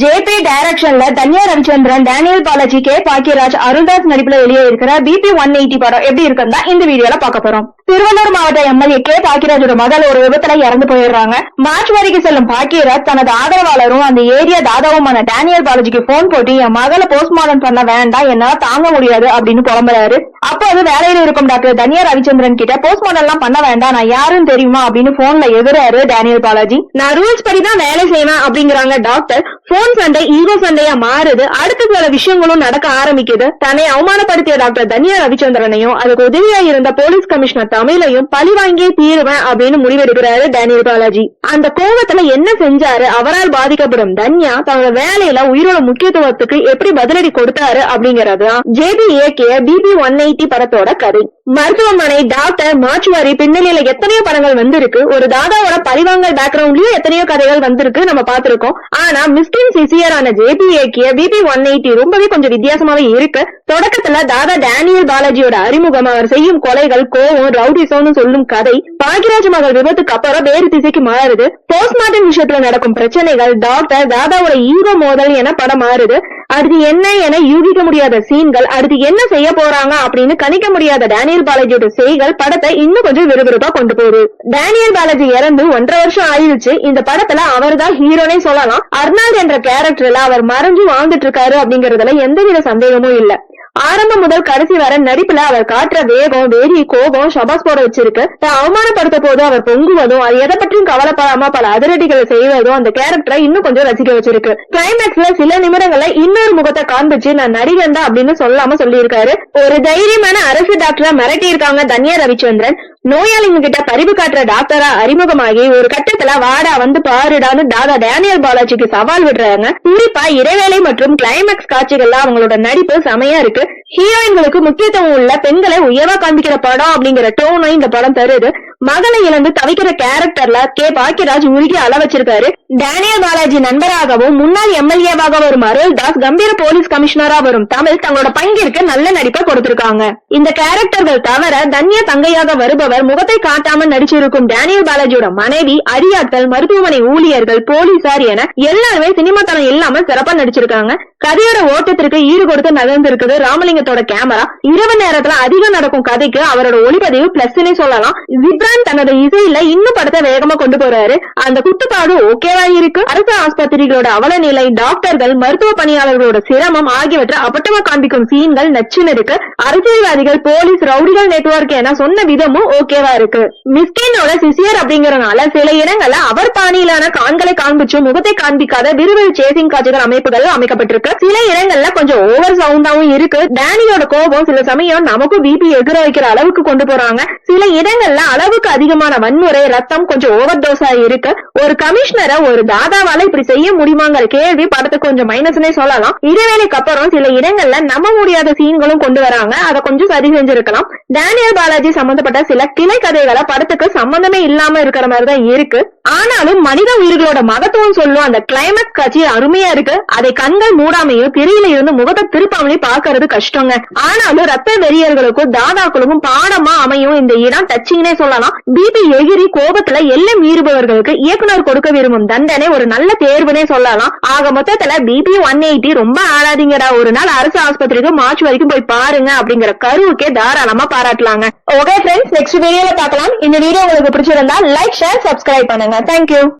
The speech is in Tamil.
ஜேபி டைரக்ஷன்ல தன்யா ரவிச்சந்திரன் டேனியல் பாலாஜி கே பாக்கியராஜ் அருள்தாஸ் நடிப்புல வெளியே இருக்கிற பிபி ஒன் எயிட்டி படம் எப்படி இருக்குன்னு தான் இந்த வீடியோல பார்க்க போறோம். திருவள்ளூர் மாவட்ட எம்எல்ஏ கே பாக்கியராஜோட மகள் ஒரு விபத்துல இறந்து போயிடுறாங்க. மார்ச் வரைக்கும் செல்லும் பாக்கியராஜ் தனது ஆதரவாளரும் அந்த ஏரியா தாதாவுமான டேனியல் பாலாஜிக்கு போன் போட்டு என் மகளை போஸ்ட்மார்டம் பண்ண வேண்டாம் என்னால தாங்க முடியாது அப்படின்னு புலம்புறாரு. அப்போது வேலையில இருக்கும் டாக்டர் தனியா ரவிச்சந்திரன் கிட்ட போஸ்ட்மார்டம் எல்லாம் பண்ண வேண்டாம் நான் யாருன்னு தெரியுமா? அப்படின்னு போன்ல எதிராரு டேனியல் பாலாஜி. நான் ரூல்ஸ் படி தான் வேலை செய்வேன் அப்படிங்கிறாங்க டாக்டர். போன் சண்டை ஈகோ சண்டையா மாறுது. அடுத்த சில விஷயங்களும் நடக்க ஆரம்பிக்குது. தன்னை அவமானப்படுத்திய டாக்டர் தனியா ரவிச்சந்திரனையும் அதுக்கு உதவியா இருந்த போலீஸ் கமிஷனர் தமிழையும் பழி வாங்கியே தீருவேன் அப்படின்னு முடிவெடுக்கிறாரு டேனியல் பாலாஜி. அந்த கோவத்துல என்ன செஞ்சாரு? அவரால் பாதிக்கப்படும் தன்யா தன்னோட வேலையில உயிரோட முக்கியத்துவத்துக்கு எப்படி பதிலடி கொடுத்தாரு அப்படிங்கறது ஜேபி இயக்கிய பிபி ஒன் எயிட்டி படத்தோட கதை. மருத்துவமனை டாக்டர் மாச்சுவாரி பின்னணியில எத்தனையோ படங்கள் வந்திருக்கு. ஒரு தாதாவோட பழிவாங்கல் பேக்ரவுண்ட்லயும் எத்தனையோ கதைகள் வந்திருக்கு நம்ம பாத்திருக்கோம் ஆனா மிஸ்கின் சிசியரான ஜேபி பிபி ஒன் எயிட்டி ரொம்பவே கொஞ்சம் வித்தியாசமாவே இருக்கு. தொடக்கத்துல தாதா டேனியல் பாலாஜியோட அறிமுகம் அவர் செய்யும் கொலைகள் கோவம் ரவுடிசம்னு சொல்லும் கதை பாகிராஜ் மகள் விபத்துக்கு அப்புறம் வேறு திசைக்கு மாறுது. போஸ்ட்மார்டம் விஷயத்துல நடக்கும் பிரச்சனைகள் டாக்டர் தாதாவோட ஈகோ மோதல் என படம் மாறுது. அடுத்து என்ன என யூகிக்க முடியாத சீன்கள் அடுத்து என்ன செய்ய போறாங்க அப்படின்னு கணிக்க முடியாத டேனியல் பாலாஜியோட செய்கள் படத்தை இன்னும் கொஞ்சம் விறுவிறுப்பா கொண்டு போகுது. டேனியல் பாலாஜி இறந்து ஒன்றரை வருஷம் ஆயிடுச்சு. இந்த படத்துல அவர்தான் ஹீரோனே சொல்லலாம். அர்னால்ட் என்ற கேரக்டர்ல அவர் மறைஞ்சு வாழ்ந்துட்டு இருக்காரு அப்படிங்கறதுல எந்தவித சந்தேகமும் இல்ல. ஆரம்பம் முதல் கடைசி வர நடிப்புல அவர் காட்டுற வேகம் வெறி கோபம் சபாஸ் போட வச்சிருக்கு. தான் அவமானப்படுத்த போது அவர் பொங்குவதும் அது எதை பற்றியும் கவலைப்படாம பல அதிரடிகளை செய்வதும் அந்த கேரக்டரை இன்னும் கொஞ்சம் ரசிக்க வச்சிருக்கு. கிளைமேக்ஸ்ல சில நிமிடங்கள்ல இன்னொரு முகத்தை காண்பிச்சு நான் நடிகன் தான் அப்படின்னு சொல்லாம சொல்லியிருக்காரு. ஒரு தைரியமான அரசு டாக்டரா மிரட்டி இருக்காங்க தன்யா ரவிச்சந்திரன். நோயாளிங்க கிட்ட பரிவு காட்டுற டாக்டரா அறிமுகமாகி ஒரு கட்டத்துல வாடா வந்து பாருடான்னு தாதா டேனியல் பாலாஜிக்கு சவால் விடுறாங்க. குறிப்பா இடைவேளை மற்றும் கிளைமேக்ஸ் காட்சிகள்ல அவங்களோட நடிப்பு செமையா இருக்கு. ஹீரோயின்களுக்கு முக்கியத்துவம் உள்ள பெண்களை உயர்வா காண்பிக்கிற படம் அப்படிங்கிற டோனும் இந்த படம் தருது. மகளை இழந்து தவிக்கிற கேரக்டர்ல கே. பாக்கியராஜ் உருகி அள வச்சிருக்காரு. டேனியல் பாலாஜி நண்பராகவும் முன்னாள் எம்எல்ஏவாக வரும் அருள்தாஸ் கம்பீர போலீஸ் கமிஷனரா வரும் தமிழ் தங்களோட பங்கிற்கு நல்ல நடிப்பை கொடுத்திருக்காங்க. இந்த கேரக்டர்கள் தவிர தன்ய தங்கையாக வருபவர் முகத்தை காட்டாம நடிச்சிருக்கும் டேனியல் பாலாஜியோட மனைவி அரியாட்கள் மருத்துவமனை ஊழியர்கள் போலீசார் என எல்லாருமே சினிமா தரம் இல்லாம சிறப்பா நடிச்சிருக்காங்க. கதையோட ஓட்டத்திற்கு ஈடு கொடுத்து நகர்ந்திருக்குது ராமலிங்கத்தோட கேமரா இரவு நேரத்துல அதிகம் நடக்கும் கதைக்கு அவரோட ஒளிப்பதிவு பிளஸ்னே சொல்லலாம். ஜிப்ரான் தனது இசையில இன்னும் படத்தை வேகமா கொண்டு போறாரு. அந்த குத்துப்பாடு ஓகேவா இருக்கு. அரசு ஆஸ்பத்திரிகளோட அவல நிலை டாக்டர்கள் மருத்துவ பணியாளர்களோட சிரமம் ஆகியவற்றை அப்பட்டமா காண்பிக்கும் சீன்கள் நச்சுன்னு இருக்கு. அரசியல்வாதிகள் போலீஸ் ரவுடிகள் நெட்ஒர்க் என சொன்ன விதமும் ஓகேவா இருக்கு. மிஸ்கினோட சிசியர் அப்படிங்கறனால சில இடங்கள்ல அவர் பாணியிலான காண்களை காண்பிச்சு முகத்தை காண்பிக்காத விறுவிறு சேசிங் காட்சிகள் அமைப்புகள் அமைக்கப்பட்டிருக்கு. சில இடங்கள்ல கொஞ்சம் ஓவர் சவுண்டாவும் இருக்கு. டேனியோட கோபம் சில சமயம் நமக்கும் பிபி எதிர வைக்கிற அளவுக்கு கொண்டு போறாங்க. சில இடங்கள்ல அளவுக்கு அதிகமான வன்முறை ரத்தம் கொஞ்சம் ஓவர் டோஸா இருக்கு. ஒரு கமிஷனரை ஒரு தாதாவால இப்படி செய்ய முடியுமாங்கிற கேள்வி படத்துக்கு கொஞ்சம் மைனஸ்னே சொல்லலாம். இடைவேளைக்கு அப்புறம் சில இடங்கள்ல நம்ப முடியாத சீன்களும் கொண்டு வராங்க. அதை கொஞ்சம் சரி செஞ்சிருக்கலாம். டேனியல் பாலாஜி சம்பந்தப்பட்ட சில கிளை கதைகளை படத்துக்கு சம்பந்தமே இல்லாம இருக்கிற மாதிரி தான் இருக்கு. ஆனாலும் மனித உயிர்களோட மகத்துவம் சொல்லும் அந்த கிளைமேக்ஸ் காட்சி அருமையா இருக்கு. அதை கண்கள் மூடாமையும் திரையில இருந்து முகத்தை திருப்பாமலையும் பாக்குறது கஷ்டங்க. ஆனாலும் ரத்த வெறியர்களுக்கும் தாதாக்களுக்கும் பாடமா அமையும் இந்த இடம் டச்சிங்னே சொல்லலாம். பிபி எகிரி கோபத்துல எல்லாம் மீறுபவர்களுக்கு இயக்குனர் கொடுக்க விரும்பும் தண்டனை ஒரு நல்ல தேர்வுனே சொல்லலாம். ஆக மொத்தத்துல பிபி ஒன் எயிட்டி ரொம்ப ஆடாதீங்கடா ஒரு நாள் அரசு ஆஸ்பத்திரிக்கு மார்ச் வரைக்கும் போய் பாருங்க அப்படிங்கிற கருவுக்கே தாராளமா பாராட்டலாங்க. ஓகே ஃப்ரெண்ட்ஸ் நெக்ஸ்ட் வீடியோல பார்க்கலாம். இந்த வீடியோ உங்களுக்கு பிடிச்சிருந்தா லைக் ஷேர் சப்ஸ்கிரைப் பண்ணுங்க. Thank you.